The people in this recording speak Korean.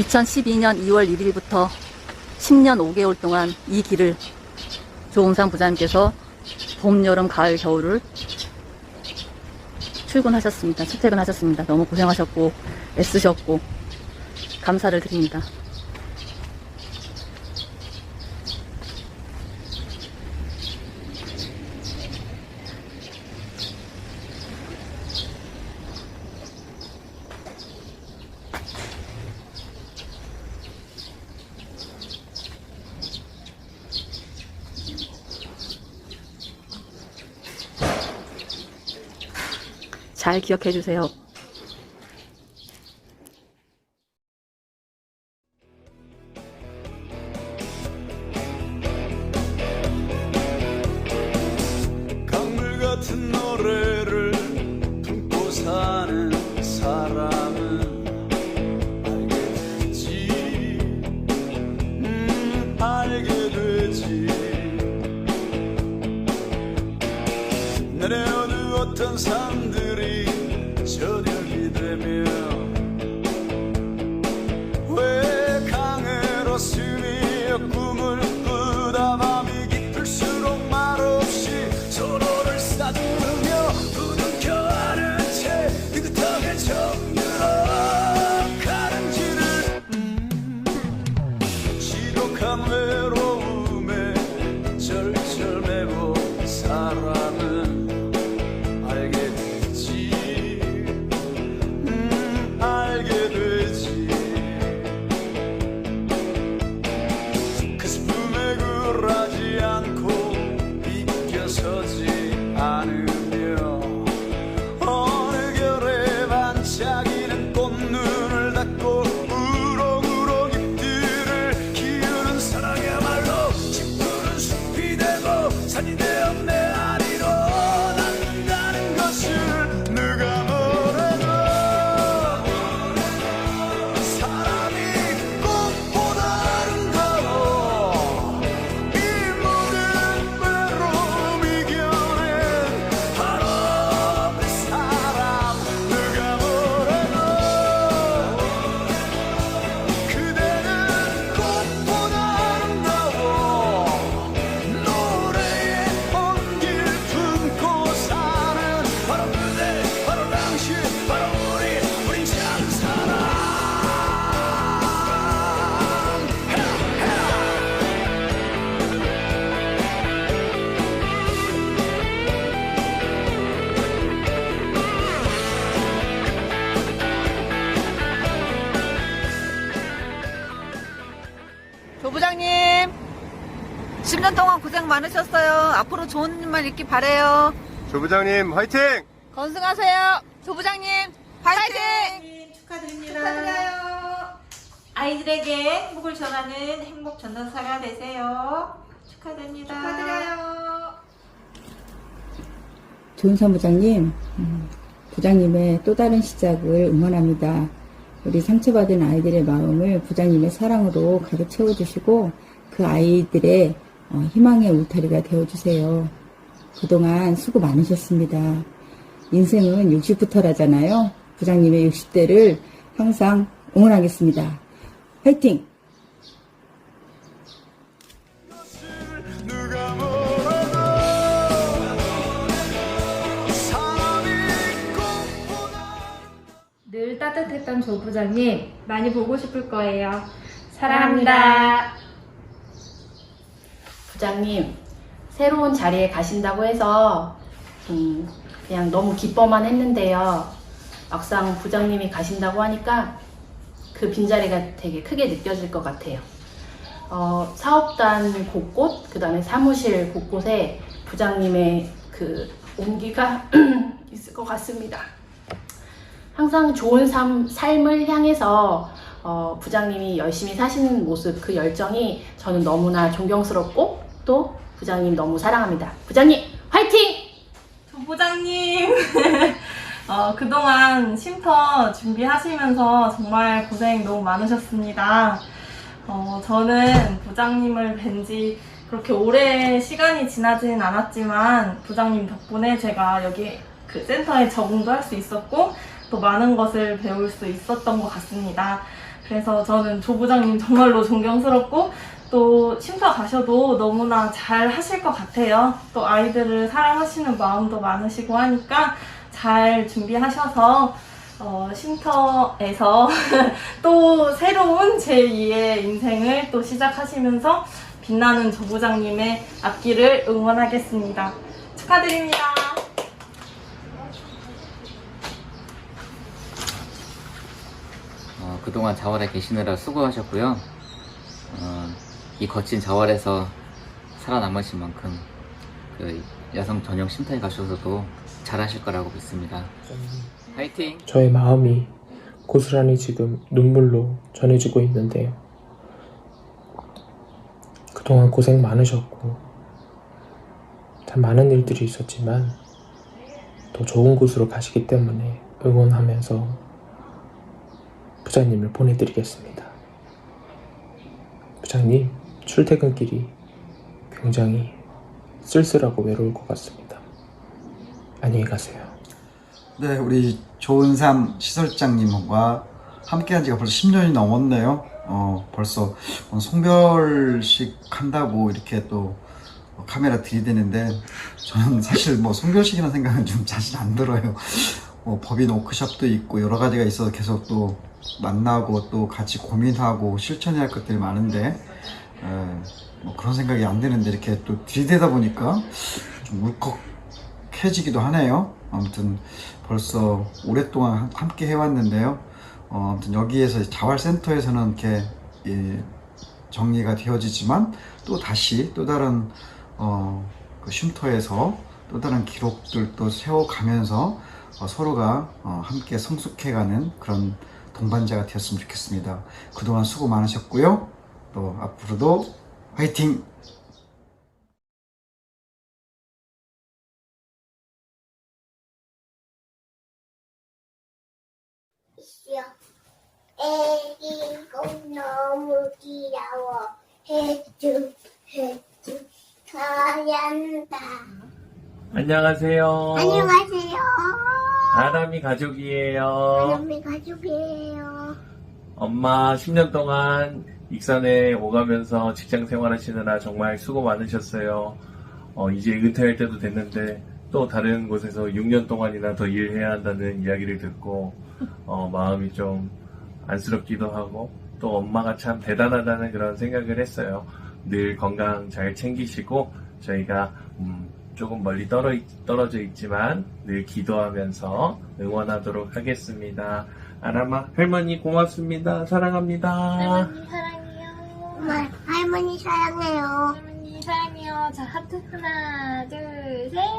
2012년 2월 1일부터 10년 5개월 동안 이 길을 조홍상 부장님께서 봄, 여름, 가을, 겨울을 출근하셨습니다. 출퇴근하셨습니다. 너무 고생하셨고 애쓰셨고 감사를 드립니다. 잘 기억해 주세요. 조 부장님 10년 동안 고생 많으셨어요 앞으로 좋은 일만 있길 바래요 조 부장님 화이팅! 건승하세요 조 부장님 파이팅! 축하드립니다. 축하드려요 아이들에게 행복을 전하는 행복 전도사가 되세요. 축하드립니다. 축하드려요 조은선 부장님, 음, 부장님의 또 다른 시작을 응원합니다. 우리 상처받은 아이들의 마음을 부장님의 사랑으로 가득 채워주시고 그 아이들의 어, 희망의 울타리가 되어주세요. 그동안 수고 많으셨습니다. 인생은 60부터라잖아요. 부장님의 60대를 항상 응원하겠습니다. 화이팅! 따뜻했던 조 부장님 많이 보고 싶을 거예요. 사랑합니다. 부장님, 새로운 자리에 가신다고 해서 음, 그냥 너무 기뻐만 했는데요. 막상 부장님이 가신다고 하니까 그 빈자리가 되게 크게 느껴질 것 같아요. 어, 사업단 곳곳, 그 다음에 사무실 곳곳에 부장님의 그 온기가 있을 것 같습니다. 항상 좋은 삶, 삶을 향해서 어, 부장님이 열심히 사시는 모습, 그 열정이 저는 너무나 존경스럽고 또 부장님 너무 사랑합니다. 부장님 화이팅! 조 부장님 어, 그동안 쉼터 준비하시면서 정말 고생 너무 많으셨습니다. 어, 저는 부장님을 뵌 지 그렇게 오래 시간이 지나진 않았지만 부장님 덕분에 제가 여기 그 센터에 적응도 할 수 있었고 또 많은 것을 배울 수 있었던 것 같습니다. 그래서 저는 조 부장님 정말로 존경스럽고 또 쉼터 가셔도 너무나 잘 하실 것 같아요. 또 아이들을 사랑하시는 마음도 많으시고 하니까 잘 준비하셔서 어, 쉼터에서 또 새로운 제2의 인생을 또 시작하시면서 빛나는 조 부장님의 앞길을 응원하겠습니다. 축하드립니다. 어, 그동안 자활에 계시느라 수고하셨고요. 어, 이 거친 자활에서 살아남으신 만큼 그 여성 전용 쉼터에 가셔서도 잘하실 거라고 믿습니다. 화이팅! 저의 마음이 고스란히 지금 눈물로 전해지고 있는데요. 그동안 고생 많으셨고, 참 많은 일들이 있었지만, 더 좋은 곳으로 가시기 때문에 응원하면서 부장님을 보내드리겠습니다. 부장님, 출퇴근길이 굉장히 쓸쓸하고 외로울 것 같습니다. 안녕히 가세요. 네, 우리 좋은 삶 시설장님과 함께한 지가 벌써 10년이 넘었네요. 어, 벌써 오늘 송별식 한다고 이렇게 또 카메라 들이대는데 저는 사실 뭐 송별식이라는 생각은 좀 자신 안 들어요. 뭐 법인 워크숍도 있고 여러 가지가 있어서 계속 또 만나고 또 같이 고민하고 실천해야 할 것들이 많은데 에, 뭐 그런 생각이 안 드는데 이렇게 또 들이대다 보니까 좀 울컥해지기도 하네요. 아무튼 벌써 오랫동안 함- 함께 해왔는데요. 어, 아무튼 여기에서 자활센터에서는 이렇게 예, 정리가 되어지지만 또 다시 또 다른 어, 그 쉼터에서 또 다른 기록들도 세워가면서 어, 서로가 어, 함께 성숙해가는 그런 동반자가 되었으면 좋겠습니다. 그동안 수고 많으셨고요. 또 앞으로도 화이팅! 애기 꼭 너무 귀여워. 해주, 해주, 사랑한다. 안녕하세요. 안녕하세요. 아람이 가족이에요. 아름이 가족이에요. 엄마 10년 동안 익산에 오가면서 직장 생활하시느라 정말 수고 많으셨어요. 어, 이제 은퇴할 때도 됐는데 또 다른 곳에서 6년 동안이나 더 일해야 한다는 이야기를 듣고 어, 마음이 좀 안쓰럽기도 하고 또 엄마가 참 대단하다는 그런 생각을 했어요. 늘 건강 잘 챙기시고 저희가 음, 조금 멀리 떨어, 떨어져 있지만 늘 기도하면서 응원하도록 하겠습니다. 아람아 할머니 고맙습니다. 사랑합니다. 할머니 사랑해요. 엄마, 할머니 사랑해요. 할머니 사랑해요. 자 하트 하나 둘 셋.